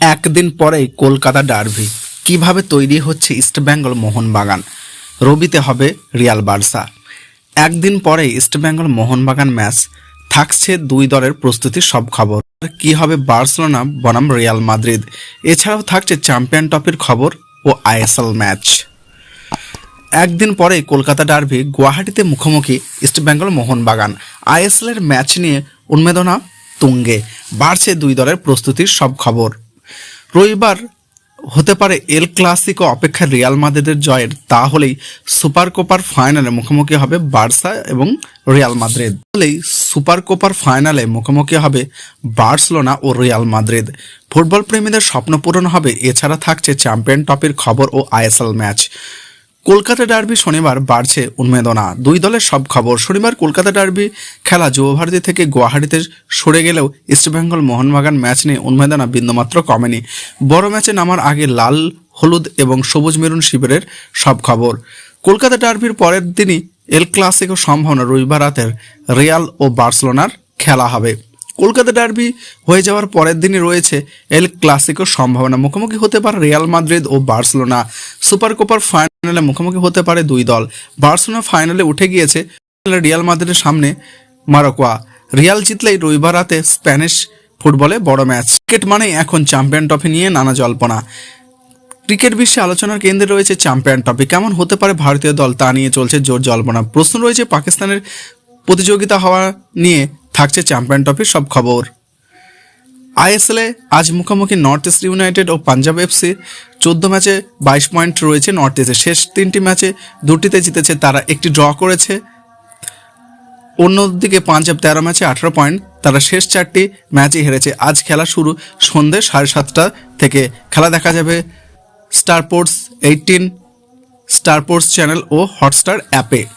একদিন পরেই কলকাতা ডার্বি। কীভাবে তৈরি হচ্ছে ইস্টবেঙ্গল মোহনবাগান? রবিতে হবে রিয়াল বার্সা। একদিন পরেই ইস্টবেঙ্গল মোহনবাগান ম্যাচ। থাকছে দুই দলের প্রস্তুতির সব খবর। কি হবে বার্সেলোনা, বনাম রিয়াল মাদ্রিদ। এছাড়াও থাকছে চ্যাম্পিয়ন ট্রফির খবর ও আইএসএল ম্যাচ। একদিন পরেই কলকাতা ডার্বি গুয়াহাটিতে মুখোমুখি ইস্টবেঙ্গল মোহনবাগান। আইএসএল এর ম্যাচ নিয়ে উন্মেদনা তুঙ্গে। বাড়ছে দুই দলের প্রস্তুতির সব খবর। রবিবার হতে পারে এল ক্লাসিকো অপেক্ষা রিয়াল মাদ্রিদের জয়ের, তাহলেই সুপার কোপার ফাইনালে মুখোমুখি হবে বার্সা এবং রিয়াল মাদ্রিদ। তাহলেই সুপার কোপার ফাইনালে মুখোমুখি হবে বার্সেলোনা ও রিয়াল মাদ্রিদ। ফুটবল প্রেমীদের স্বপ্ন পূরণ হবে, এছাড়া থাকছে চ্যাম্পিয়ন ট্রফির খবর ও আইএসএল ম্যাচ। কলকাতা ডার্বি শনিবার বাড়ছে উন্মেদনা। দুই দলের সব খবর। শনিবার কলকাতা ডার্বি খেলা যুবভারতী থেকে গুয়াহাটিতে সরে গেলেও ইস্টবেঙ্গল মোহনবাগান ম্যাচ নিয়ে উন্মেদনা বিন্দুমাত্র কমেনি। বড় ম্যাচে নামার আগে লাল, হলুদ এবং সবুজ মেরুন শিবিরের সব খবর। কলকাতা ডার্বির পরের দিনই এল ক্লাসিকো সম্ভাবনা রবিবার রাতের রিয়াল ও বার্সেলোনার খেলা হবে। কলকাতা ডার্বি হয়ে যাওয়ার পরের দিনই রয়েছে এল ক্লাসিকোর সম্ভাবনা। মুখোমুখি হতে পারে রিয়াল মাদ্রিদ ও বার্সেলোনা। সুপার কোপার ফাইনালে মুখোমুখি হতে পারে দুই দল। বার্সেলোনা ফাইনালে উঠে গিয়েছে রিয়াল মাদ্রিদের সামনে মারোকোয়া রিয়াল জিতলেই রবিবার রাতে স্প্যানিশ ফুটবলে বড় ম্যাচ। ক্রিকেট মানে এখন চ্যাম্পিয়ন ট্রফি নিয়ে নানা জল্পনা। ক্রিকেট বিশ্বে আলোচনার কেন্দ্রে রয়েছে চ্যাম্পিয়ন ট্রফি। কেমন হতে পারে ভারতীয় দল তা নিয়ে চলছে জোর জল্পনা। প্রশ্ন রয়েছে পাকিস্তানের প্রতিযোগিতা হওয়া নিয়ে থাকছে চ্যাম্পিয়ন ট্রফির সব খবর। আইএসএলে আজ মুখোমুখি নর্থ ইস্ট ইউনাইটেড ও পাঞ্জাব এফসি। চোদ্দ ম্যাচে বাইশ পয়েন্ট রয়েছে নর্থ ইস্টে। শেষ তিনটি ম্যাচে দুটিতে জিতেছে তারা, একটি ড্র করেছে। অন্যদিকে পাঞ্জাব তেরো ম্যাচে আঠারো পয়েন্ট, তারা শেষ চারটি ম্যাচই হেরেছে। আজ খেলা শুরু সন্ধ্যে সাড়ে সাতটা থেকে। খেলা দেখা যাবে Star Sports eighteen, Star Sports channel ও হটস্টার অ্যাপে।